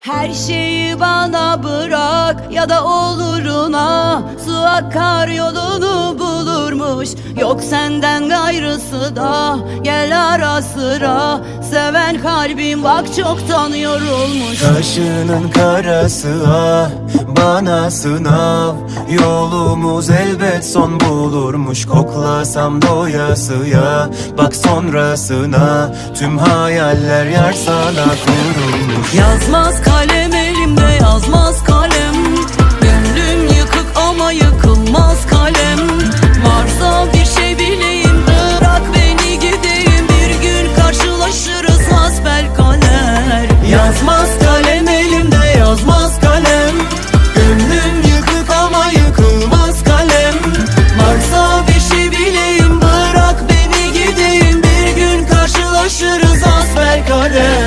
Her şeyi bana bırak ya da oluruna Su akar yolunu bulurmuş. Yok senden gayrısı da Gel ara sıra. Seven kalbim bak çoktan yorulmuş. Kaşının karası ah bana sınav. Yolumuz elbet son bulurmuş Koklasam doyasıya Bak sonrasına Tüm hayaller yar sana kurulmuş. Yazmaz Yazmaz kalem elimde yazmaz kalem. Gönlüm yıkık ama yıkılmaz kalem. Varsa bir şey bileyim bırak beni gideyim. Bir gün karşılaşırız asfer kalem